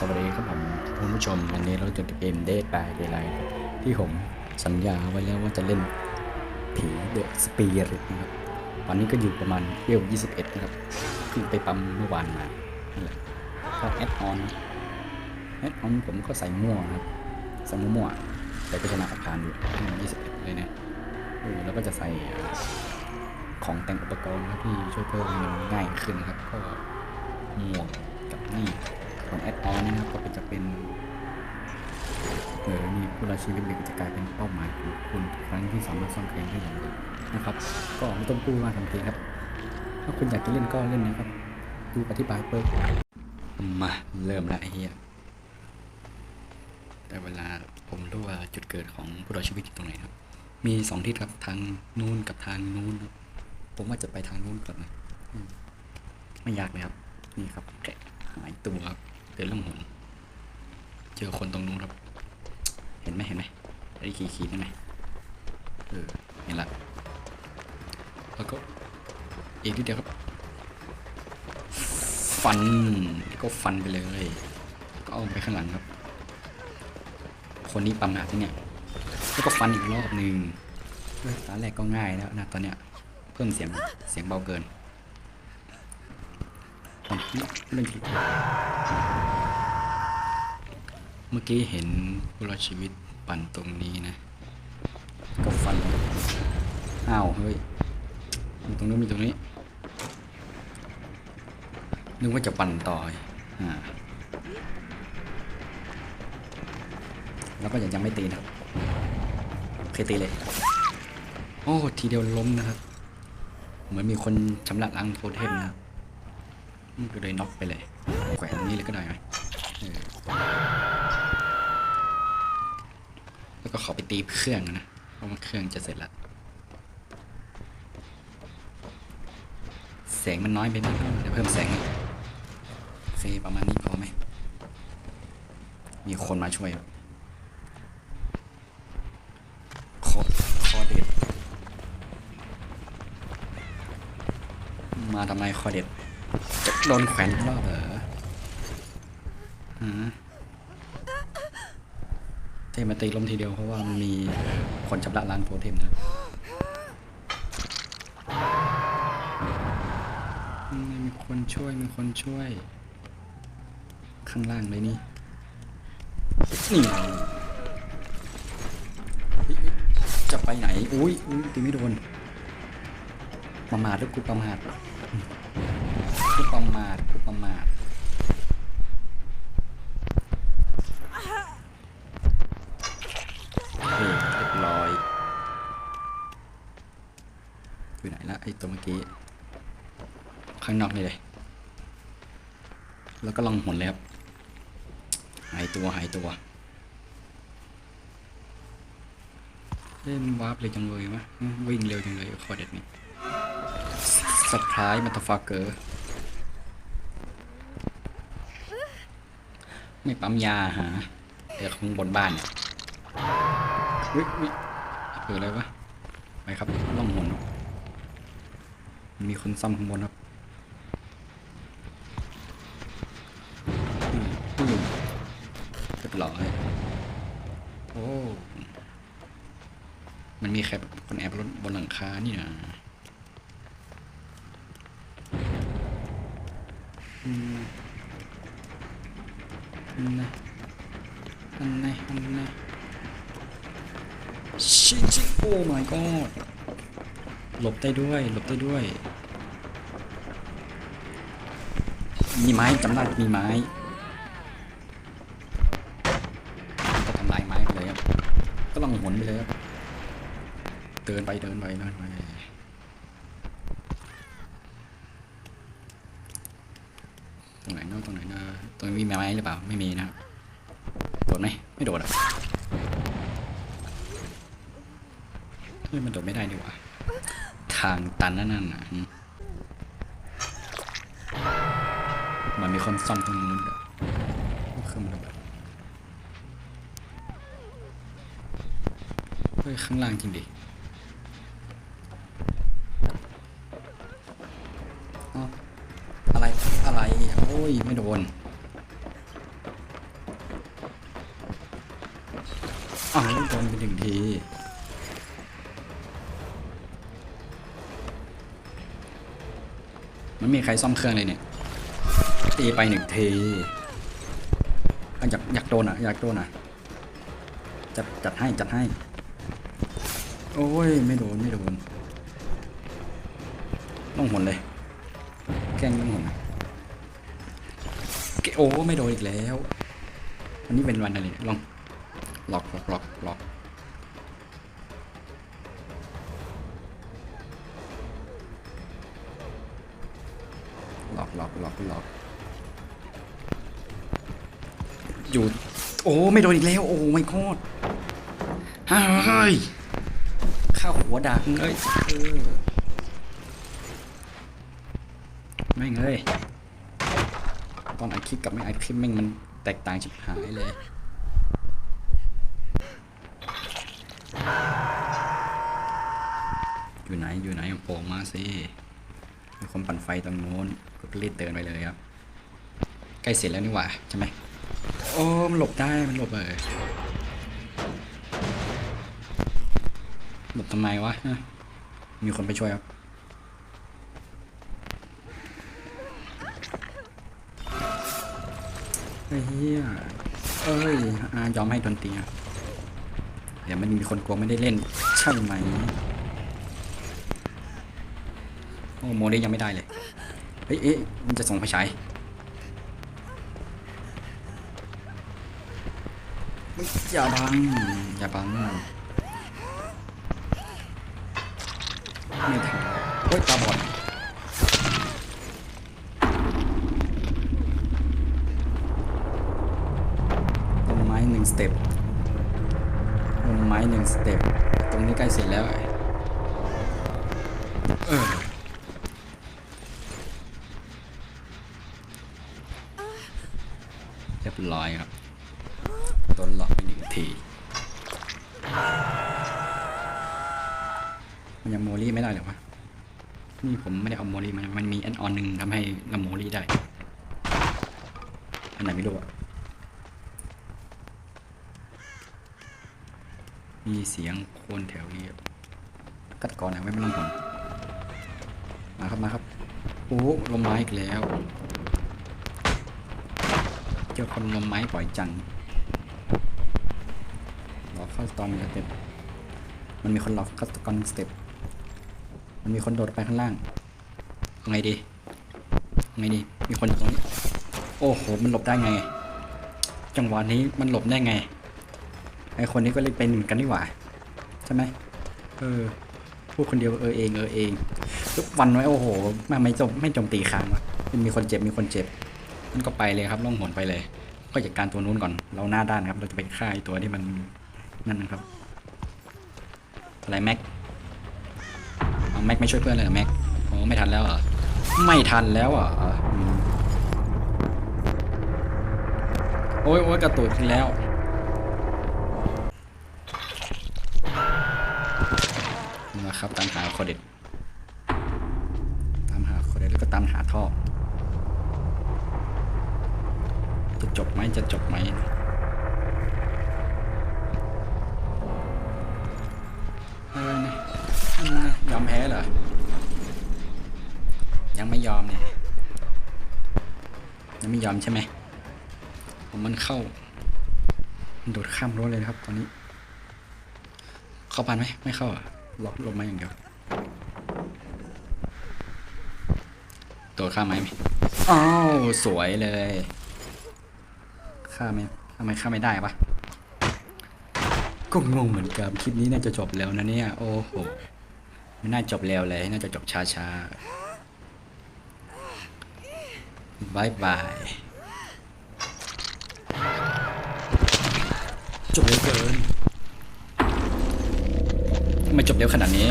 สวัสดีครับผมคุณผู้ชมวันนี้เราจะเกมเดทบายเดย์ไลท์ที่ผมสัญญาไว้แล้วว่าจะเล่นผีเดอะสปีริตนะครับตอนนี้ก็อยู่ประมาณเอล21นะครับเพิ่งไปปั๊มเมื่อวานมานั่นแหละก็แอดออนแอดออนผมก็ใส่ม่วงครับใส่มั่วแต่ก็ชนะอาคารอยู่21เลยนะแล้วก็จะใส่ของแต่งอุปกรณ์ครับที่ช่วยเพิ่มมันง่ายขึ้นนะครับก็หมวกกับนี่ ของแอดออนนี่นะครับ ก็เป็นจะเป็นเออนี่ผู้รอดชีวิตหนึ่งจะกลายเป็นเป้าหมายของคุณครั้งที่สามารถซ่อมแซมได้อย่างดีนะครับ ก็ไม่ต้องพูดมากทันทีครับ ถ้าคุณอยากจะเล่นก็เล่นนะครับ ดูอธิบายเปิดมาเริ่มละไอ้เหี้ยแต่เวลาผมรู้ว่าจุดเกิดของผู้รอดชีวิตอยู่ตรงไหนครับ มีสองทิศครับทางนู้นกับทางนู้นครับผมว่าจะไปทางนู้นก่อนนะไม่ยากเลยครับ นี่ครับแกะหายตัวครับ เดินล่องหนเจอคนตรงนู้นครับ เห็นไหมเห็นไหมไอ้ขีขีนั่นไหมเออเห็นละแล้วก็อีกนิดเดียวครับ ฟันแล้วก็ฟันไปเลย ก็เอาไปข้างหลังครับ คนนี้ปั๊มหาที่เนี่ยแล้วก็ฟันอีกรอบหนึ่งเฮ้ยตอนแรกก็ง่ายแล้วนะตอนเนี้ยเพิ่มเสียงเสียงเบาเกินผม เล่นผิดเมื่อกี้เห็นผู้รอดชีวิตปั่นตรงนี้นะ ก็ฟัน อ้าว เฮ้ย มีตรงนู้นมีตรงนี้ นึกว่าจะปั่นต่ออ่าแล้วก็ยังยังไม่ตีนะครับโอเคตีเลย โอ้ ทีเดียวล้มนะครับ เหมือนมีคนชำระล้างโทเทมนะครับ ก็เลยน็อกไปเลย แขวนนี้เลยก็ได้ไหมแล้วก็ขอไปตีเครื่องนะ เพราะว่าเครื่องจะเสร็จแล้วแสงมันน้อยไปนิดนึงเดี๋ยวเพิ่มแสงโอเคประมาณนี้พอไหม มีคนมาช่วยครับคอคอเด็ด มาทำไมคอเด็ด จะโดนแขวนอีกรอบเหรอฮะเทมาตีลมทีเดียวเพราะว่ามันมีคนชำระล้างโปรเทมนะมีคนช่วยมีคนช่วย ข้างล่างเลยนี่นี่จะไปไหน อุ้ยอุ้ยตีไม่โดนประมาทหรือกูประมาท กูประมาทกูประมาทนี่เรียบร้อยอยู่ไหนละไอ้ตัวเมื่อกี้ ข้างนอกนี่เลย แล้วก็ลองหนเลยครับหายตัวหายตัว เล่นวาร์ปเลยจังเลยวะวิ่งเร็วจังเลยคอเด็ดนี่สปายมันตฟักเกอร์ ไม่ปั๊มยาหาเดี๋ยวข้างบนบ้านเนี่ยวิวิเผื่ออะไรวะไปครับล่องหนมีคนซ่อมข้างบนครับอืมอืมเรียบร้อยโอ้มันมีแค่คนแอบบนบนหลังคานี่นะอืม อันไหนอันนะอันนชิชิโอ้ my god หลบได้ด้วย หลบได้ด้วย มีไม้จำได้มีไม้ก็ทำลายไม้ไปเลยครับ ก็ลองหนไปเลยครับ เดินไปเดินไปเดินไป รงไหนเนาะตรงไหนเนาะตรงนี้มีไม้หรือเปล่าไม่มีนะครับโดดไหมไม่โดดอะเฮ้ยมันโดดไม่ได้ดีกว่าทางตันนั่นน่ะมันมีคนซ่อมตรงนู้นด้วยเครื่องมันระเบิดเฮ้ยข้างล่างจริงดิ อะไร โอ้ย ไม่โดนอ้าวโดนไปหนึ่งทีมันมีใครซ่อมเครื่องเลยเนี่ยตีไปหนึ่งทีอยากอยากโดนอะ อยากโดนอะ จัดจัดให้จัดให้ โอ้ย ไม่โดน ไม่โดนต้องหุนเลย แกล้งต้องหุน โอ้ไม่โดนอีกแล้ว วันนี้เป็นวันอะไรเนี่ยลองหลอกหลอกหลอกหลอกหลอกหลอกหลอกหลอกอยู่ โอ้ไม่โดนอีกแล้ว โอ้ไม่โคตรเฮ้ยข้าหัวดักเอ้ยไม่เอ้ย ตอนอัดคลิปกับไม่อัดคลิปแม่งมันแตกต่างชิบหายเลยอยู่ไหนอยู่ไหนโผล่มาสิมีคนปั่นไฟตรงโน้นก็รีบเดินไปเลยครับ ใกล้เสร็จแล้วนี่หว่าใช่ไหมโอ้มันหลบได้มันหลบเลยหลบทำไมวะฮะมีคนไปช่วยครับ เฮ้ยเหี้ยเอ้ยอายอมให้ดนตรีอะเดี๋ยวมันมีคนกลัวไม่ได้เล่น ใช่ไหม โอ้โมเดยังไม่ได้เลย เฮ้ยเอ๊ะมันจะส่งไฟฉายเฮ้ยอย่าบัง อย่าบัง ไม่ทันเฮ้ยตาบอด 1สเต็ปมุมไม้งสเต็ปตรงนี้ใกล้เสร็จแล้วไออเรียบร้อยครับต้นหลอกไปหนึ่งที มันยังโมลี่ไม่ได้หรอวะนี่ผมไม่ได้เอาโมลี่มา มันมีแอนออนหนึ่งทำให้เำโมลี่ได้ อันไหนไม่รู้อะ มีเสียงโคนแถวนี้อะกัดก่อนนะไม่เป็นไรผมมาครับมาครับโอ้ลมไม้อีกแล้ว เจอคนลมไม้ปล่อยจังรอเข้าตอนสเต็ปมันมีคนล็อกเข้าตอนสเต็ปมันมีคนโดดไปข้างล่างไงดีไงดีมีคนอยู่ตรงนี้ โอ้โห มันหลบได้ไง จังหวะนี้มันหลบได้ไง ไอคนนี้ก็เลยเป็นเหมือนกันนี่หว่าใช่ไหมเออพูดคนเดียวเออเองเออเองทุกวันไว้โอ้โหมาไม่จมไม่จมตีค้างวะมันมีคนเจ็บมีคนเจ็บมันก็ไปเลยครับล่องหนไปเลย ก็จัดการตัวนู้นก่อน เราหน้าด้านครับ เราจะไปฆ่าไอตัวที่มันนั่นนะครับอะไรแม็กเอาแม็กไม่ช่วยเพื่อนเลยแม็กโอ้ไม่ทันแล้วเหรอไม่ทันแล้วออืมโอ้ยโอ้ยกระตุกอีกแล้ว นะครับตามหาคอเด็ดตามหาคอเด็ดแล้วก็ตามหาท่อจะจบไหมจะจบไหมอะนั่นะยอมแพ้เหรอ ยังไม่ยอมเนี่ย ยังไม่ยอมใช่ไหมผมมันเข้า มันโดดข้ามรั้วเลยนะครับตอนนี้ เข้าพันไหมไม่เข้าอะ ล็อกลงมาอย่างเดียวตัวข้ามไหมอ้าวสวยเลยข้าไหมทำไมข้าไม่ได้ปะก็งงเหมือนกันคลิปนี้น่าจะจบแล้วนะเนี่ย โอ้โหไม่น่าจบเร็วเลยน่าจะจบช้าๆบายบายจบเร็วเกิน ไม่จบเร็วขนาดนี้